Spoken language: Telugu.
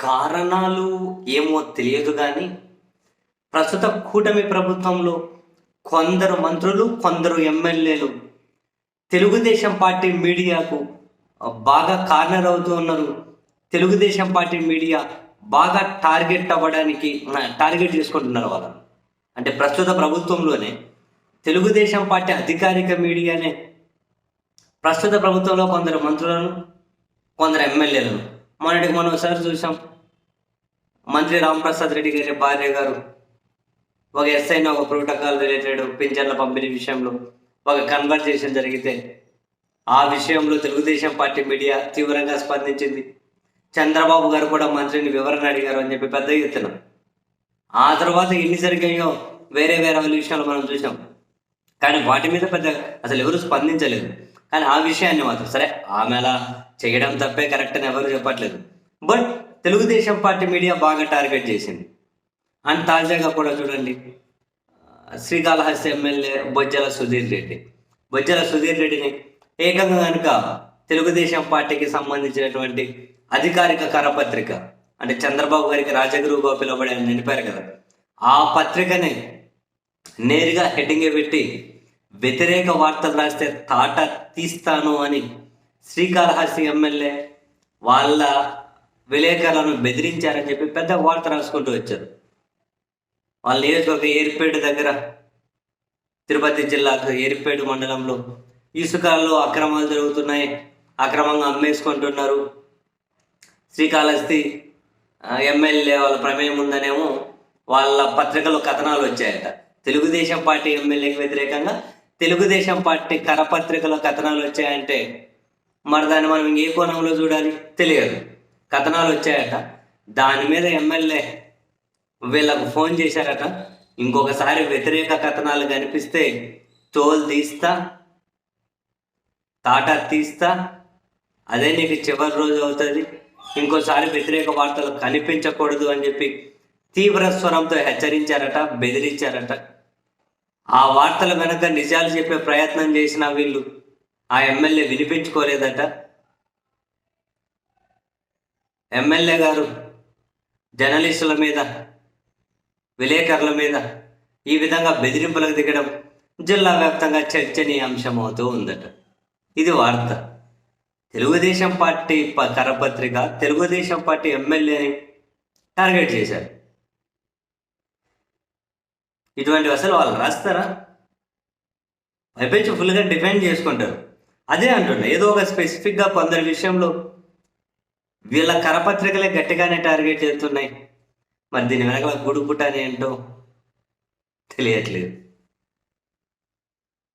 కారణాలు ఏమో తెలియదు కానీ ప్రస్తుత కూటమి ప్రభుత్వంలో కొందరు మంత్రులు కొందరు ఎమ్మెల్యేలు తెలుగుదేశం పార్టీ మీడియాకు బాగా కార్నర్ అవుతూ ఉన్నారు. తెలుగుదేశం పార్టీ మీడియా బాగా టార్గెట్ అవ్వడానికి టార్గెట్ చేసుకుంటున్నారు వాళ్ళని. అంటే ప్రస్తుత ప్రభుత్వంలోనే తెలుగుదేశం పార్టీ అధికారిక మీడియానే ప్రస్తుత ప్రభుత్వంలో కొందరు మంత్రులను కొందరు ఎమ్మెల్యేలను మొన్నటికి మనం ఒకసారి చూసాం. మంత్రి రాంప్రసాద్ రెడ్డి గారి భార్య గారు. ఒక ఎస్ఐని ఒక ప్రోటోకాల్ రిలేటెడ్ పింఛన్ల పంపిణీ విషయంలో ఒక కన్వర్జేషన్ జరిగితే ఆ విషయంలో తెలుగుదేశం పార్టీ మీడియా తీవ్రంగా స్పందించింది. చంద్రబాబు గారు కూడా మంత్రిని వివరణ అడిగారు అని చెప్పి పెద్ద ఎత్తున. ఆ తర్వాత ఎన్ని జరిగాయో వేరే వేరే వాళ్ళ విషయాలు మనం చూసాం. కానీ వాటి మీద పెద్ద అసలు ఎవరు స్పందించలేదు. కానీ ఆ విషయాన్ని మాత్రం సరే ఆమె అలా చేయడం తప్పే కరెక్ట్ అని ఎవరు చెప్పట్లేదు. బట్ తెలుగుదేశం పార్టీ మీడియా బాగా టార్గెట్ చేసింది. అండ్ తాజాగా కూడా చూడండి శ్రీకాళహస్తి ఎమ్మెల్యే బొజ్జల సుధీర్ రెడ్డి. బొజ్జల సుధీర్ రెడ్డిని ఏకంగా కనుక తెలుగుదేశం పార్టీకి సంబంధించినటువంటి అధికారిక కరపత్రిక అంటే చంద్రబాబు గారికి రాజగురువుగా పిలువబడే నిలిపారు కదా. ఆ పత్రికని నేరుగా హెడ్డింగ్ పెట్టి వ్యతిరేక వార్తలు రాస్తే తాట తీస్తాను అని శ్రీకాళహస్తి ఎమ్మెల్యే వాళ్ళ విలేకరులను బెదిరించారని చెప్పి పెద్ద వార్త రాసుకుంటూ వచ్చారు. వాళ్ళ నియోజకవర్గ ఏర్పేట దగ్గర తిరుపతి జిల్లా ఏర్పేట మండలంలో ఇసుకల్లో అక్రమాలు జరుగుతున్నాయి. అక్రమంగా అమ్మేసుకుంటున్నారు. శ్రీకాళహస్తి ఎమ్మెల్యే వాళ్ళ ప్రమేయం ఉందనేమో వాళ్ళ పత్రికలో కథనాలు వచ్చాయట. తెలుగుదేశం పార్టీ ఎమ్మెల్యేకి వ్యతిరేకంగా తెలుగుదేశం పార్టీ కరపత్రికలో కథనాలు వచ్చాయంటే మరి దాన్ని మనం ఏ కోణంలో చూడాలి? తెలియదు. కథనాలు వచ్చాయట. దాని మీద ఎమ్మెల్యే వీళ్ళకు ఫోన్ చేశారట. ఇంకొకసారి వ్యతిరేక కథనాలు కనిపిస్తే తోలు తీస్తా తాటా తీస్తా అదే నీకు చివరి రోజు అవుతుంది. ఇంకోసారి వ్యతిరేక వార్తలు కనిపించకూడదు అని చెప్పి తీవ్ర స్వరంతో హెచ్చరించారట బెదిరించారట. ఆ వార్తల వెనక నిజాలు చెప్పే ప్రయత్నం చేసిన వీళ్ళు ఆ ఎమ్మెల్యే వినిపించుకోలేదట. ఎమ్మెల్యే గారు జర్నలిస్టుల మీద విలేకరుల మీద ఈ విధంగా బెదిరింపులకు దిగడం జిల్లా వ్యాప్తంగా చర్చనీయాంశం అవుతూ ఉందట. ఇది వార్త. తెలుగుదేశం పార్టీ ప- కరపత్రిక తెలుగుదేశం పార్టీ ఎమ్మెల్యేని టార్గెట్ చేశారు. ఇటువంటివి అసలు వాళ్ళు రాస్తారా? పైపెచ్చి ఫుల్గా డిఫెండ్ చేసుకుంటారు. అదే అంటున్నా ఏదో ఒక స్పెసిఫిక్గా కొందరి విషయంలో వీళ్ళ కరపత్రికలే గట్టిగానే టార్గెట్ చేస్తున్నాయి. మరి దీని వెనకాల గుడుపుట అని ఏంటో తెలియట్లేదు.